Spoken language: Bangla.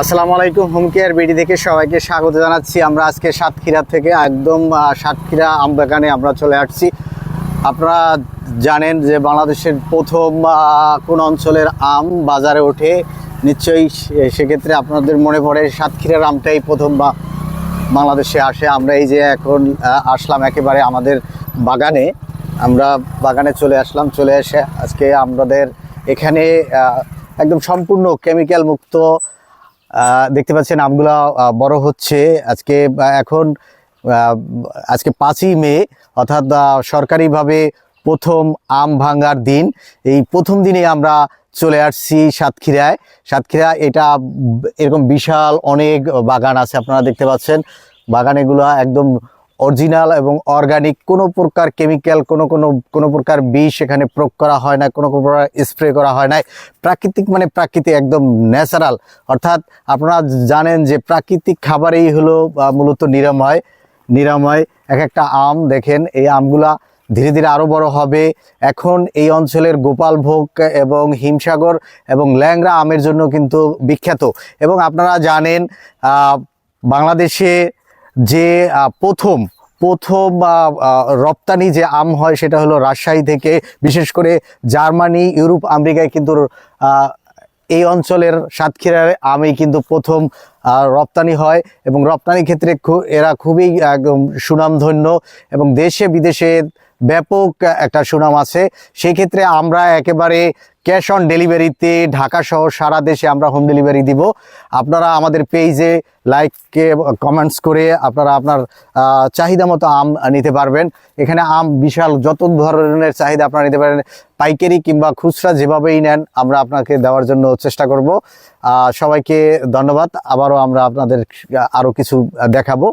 আসসালামু আলাইকুম হোম কেয়ার বিডি থেকে সবাইকে স্বাগত জানাচ্ছি। আমরা আজকে সাতক্ষীরা থেকে একদম সাতক্ষীরা আম বাগানে আমরা চলে আসছি। আপনারা জানেন যে বাংলাদেশের প্রথম কোন অঞ্চলের আম বাজারে ওঠে। নিশ্চয়ই সেক্ষেত্রে আপনাদের মনে পড়ে সাতক্ষীরার আমটাই প্রথম বা বাংলাদেশে আসে। আমরা এই যে এখন আসলাম একেবারে আমাদের বাগানে। আমরা বাগানে চলে আসলাম, চলে এসে আজকে আমাদের এখানে একদম সম্পূর্ণ কেমিক্যাল মুক্ত দেখতে পাচ্ছেন আমগুলা বড় হচ্ছে। আজকে এখন আজকে পাঁচই মে, অর্থাৎ সরকারিভাবে প্রথম আম ভাঙ্গার দিন। এই প্রথম দিনে আমরা চলে আসছি সাতক্ষীরায়। সাতক্ষীরা এটা এরকম বিশাল অনেক বাগান আছে, আপনারা দেখতে পাচ্ছেন। বাগান এগুলো একদম অরিজিনাল এবং অর্গানিক কোনো প্রকার কেমিক্যাল, কোনো কোনো কোনো প্রকার বিষ এখানে প্রয়োগ করা হয় না, কোনো প্রকার স্প্রে করা হয় না। প্রাকৃতিক মানে প্রাকৃতিক একদম ন্যাচারাল। অর্থাৎ আপনারা জানেন যে প্রাকৃতিক খাবারেই হলো মূলত নিরাময়। নিরাময়, এক একটা আম, দেখেন, এই আমগুলা ধীরে ধীরে আরও বড় হবে। এখন এই অঞ্চলের গোপালভোগ এবং হিমসাগর এবং ল্যাংড়া আমের জন্য কিন্তু বিখ্যাত। এবং আপনারা জানেন বাংলাদেশে যে প্রথম প্রথম রপ্তানি যে আম হয় সেটা হলো রাজশাহী থেকে, বিশেষ করে জার্মানি, ইউরোপ, আমেরিকায় কিন্তু এই অঞ্চলের সাতক্ষীরার আমি কিন্তু প্রথম রপ্তানি হয় এবং রপ্তানির ক্ষেত্রে এরা খুবই সুনামধন্য এবং দেশে বিদেশে ব্যাপক একটা সুনাম আছে। সেই ক্ষেত্রে আমরা একেবারে ক্যাশ অন ডেলিভারিতে ঢাকা সহ সারা দেশে আমরা হোম ডেলিভারি দিব। আপনারা আমাদের পেজে লাইককে কমেন্টস করে আপনারা আপনার চাহিদা মতো আম নিতে পারবেন। এখানে আম বিশাল, যত ধরনের চাহিদা আপনারা নিতে পারেন, পাইকারি কিংবা খুচরা যেভাবেই নেন, আমরা আপনাকে দেওয়ার জন্য চেষ্টা করব। সবাইকে ধন্যবাদ। আবারও আমরা আপনাদের আরও কিছু দেখাবো।